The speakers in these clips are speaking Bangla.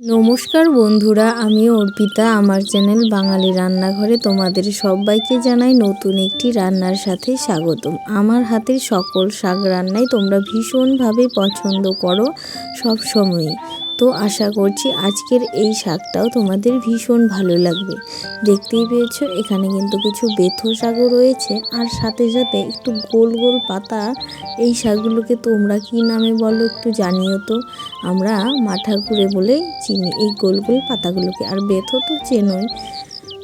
নমস্কার বন্ধুরা, আমি অর্পিতা। আমার চ্যানেল বাঙালি রান্নাঘরে তোমাদের সবাইকে জানাই নতুন একটি রান্নার সাথে স্বাগতম। আমার হাতের সকল শাক রান্নাই তোমরা ভীষণভাবে পছন্দ করো সব সময়ই তো আশা করছি আজকের এই শাকটাও তোমাদের ভীষণ ভালো লাগবে। দেখতেই পেয়েছ, এখানে কিন্তু কিছু বেথো শাকও রয়েছে আর সাথে সাথে একটু গোল গোল পাতা। এই শাকগুলোকে তোমরা কি নামে বলো একটু জানিও তো। আমরা মাঠা ঘুরে বলে চিনি এই গোল গোল পাতাগুলোকে। আর বেথো তো চেনই।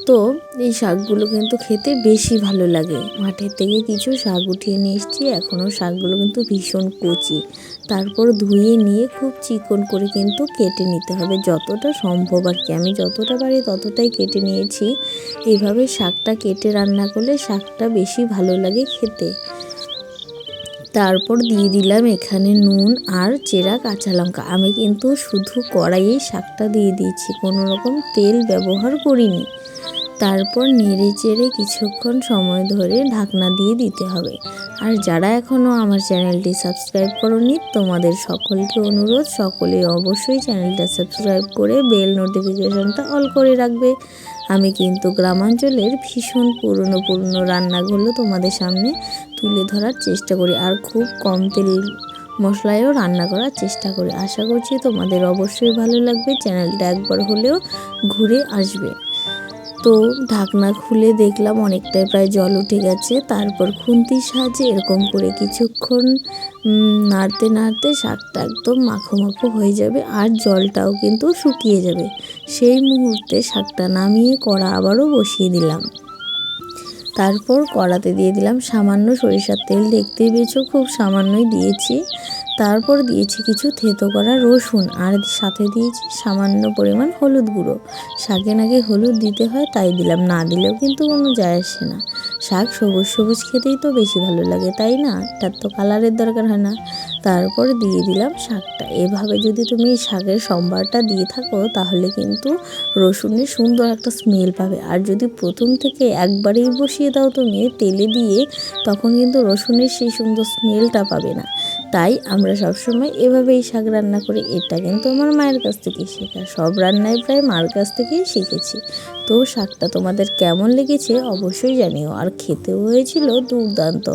তো এই শাকগুলো কিন্তু খেতে বেশি ভালো লাগে। মাঠের থেকে কিছু শাক উঠিয়ে নিয়ে এসেছি, এখনও শাকগুলো কিন্তু ভীষণ কচি। তারপর ধুয়ে নিয়ে খুব চিকন করে কিন্তু কেটে নিতে হবে। যতটা সম্ভব আর কি, আমি যতটা পারি ততটাই কেটে নিয়েছি। এইভাবে শাকটা কেটে রান্না করলে শাকটা বেশি ভালো লাগে খেতে। তারপর দিয়ে দিলাম এখানে নুন আর চেরা কাঁচা লঙ্কা। আমি কিন্তু শুধু কড়াইয়ে শাকটা দিয়ে দিয়েছি, কোনো রকম তেল ব্যবহার করিনি। তারপর নেড়ে চেড়ে কিছুক্ষণ সময় ধরে ঢাকনা দিয়ে দিতে হবে। আর যারা এখনও আমার চ্যানেলটি সাবস্ক্রাইব করনি, তোমাদের সকলকে অনুরোধ সকলে অবশ্যই চ্যানেলটা সাবস্ক্রাইব করে বেল নোটিফিকেশনটা অল করে রাখবে। আমি কিন্তু গ্রামাঞ্চলের ভীষণ পুরনো পুরনো রান্নাগুলো তোমাদের সামনে তুলে ধরার চেষ্টা করি আর খুব কম তেল মশলায়ও রান্না করার চেষ্টা করি। আশা করছি তোমাদের অবশ্যই ভালো লাগবে। চ্যানেলটা একবার হলেও ঘুরে আসবে। তো ঢাকনা খুলে দেখলাম অনেকটাই প্রায় জল উঠে গেছে। তারপর খুন্তির সাহায্যে এরকম করে কিছুক্ষণ নাড়তে নাড়তে শাকটা একদম মাখো মাখো হয়ে যাবে আর জলটাও কিন্তু শুকিয়ে যাবে। সেই মুহূর্তে শাকটা নামিয়ে কড়া আবারও বসিয়ে দিলাম। তারপর কড়াতে দিয়ে দিলাম সামান্য সরিষার তেল। দেখতেই পেয়েছ, খুব সামান্যই দিয়েছি। তারপর দিয়েছি কিছু থেতো করা রসুন আর সাথে দিয়েছি সামান্য পরিমাণ হলুদ গুঁড়ো। শাকে নাকি হলুদ দিতে হয়, তাই দিলাম। না দিলেও কিন্তু কোনো যায় আসে না। শাক সবুজ সবুজ খেতেই তো বেশি ভালো লাগে, তাই না? তার তো কালারের দরকার হয় না। তারপর দিয়ে দিলাম শাকটা। এভাবে যদি তুমি শাকের সম্বারটা দিয়ে থাকো, তাহলে কিন্তু রসুনের সুন্দর একটা স্মেল পাবে। আর যদি প্রথম থেকে একবারেই বসিয়ে দাও তুমি তেলে দিয়ে, তখন কিন্তু রসুনের সেই সুন্দর স্মেলটা পাবে না। তাই আমরা সবসময় এভাবেই শাক রান্না করি, এটা কিন্তু আমার মায়ের কাছ থেকেই শেখা। সব রান্নায় প্রায় মার কাছ থেকেই শিখেছি। তো শাকটা তোমাদের কেমন লেগেছে অবশ্যই জানিও। আর খেতেও হয়েছিল দুর্দান্ত।